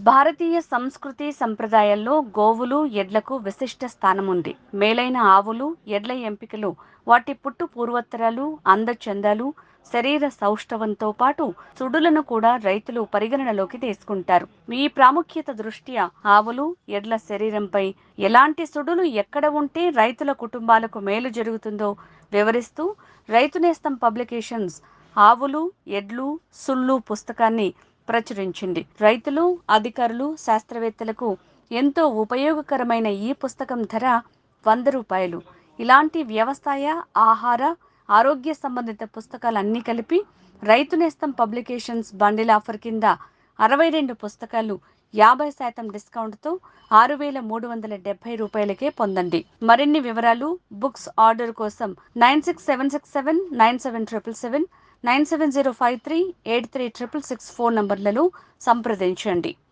భారతీయ సంస్కృతి సంప్రదాయాల్లో గోవులు ఎడ్లకు విశిష్ట స్థానం ఉంది మేలైన ఆవులు ఎడ్ల ఎంపికలు వాటి పుట్టు పూర్వోత్తరాలు అందచందాలు శరీర సౌష్ఠవంతో పాటు సుడులను కూడా రైతులు పరిగణనలోకి తీసుకుంటారు. ఈ ప్రాముఖ్యత దృష్ట్యా ఆవులు ఎడ్ల శరీరంపై ఎలాంటి సుడులు ఎక్కడ ఉంటే రైతుల కుటుంబాలకు మేలు జరుగుతుందో వివరిస్తూ రైతు నేస్తం పబ్లికేషన్స్ ఆవులు ఎడ్లు సుళ్ళు పుస్తకాన్ని ప్రచురించింది. రైతులు అధికారులు శాస్త్రవేత్తలకు ఎంతో ఉపయోగకరమైన ఈ పుస్తకం ధర వంద రూపాయలు. ఇలాంటి వ్యవసాయ ఆహార ఆరోగ్య సంబంధిత పుస్తకాలన్నీ కలిపి రైతు నేస్తం పబ్లికేషన్స్ బండిల్ ఆఫర్ కింద అరవై రెండు పుస్తకాలు యాభై శాతం డిస్కౌంట్తో ఆరు వేల మూడు వందల డెబ్బై రూపాయలకే పొందండి. మరిన్ని వివరాలు బుక్స్ ఆర్డర్ కోసం nine six seven six seven nine seven triple seven nine seven zero five three eight three triple six phone నంబర్లలో సంప్రదించండి.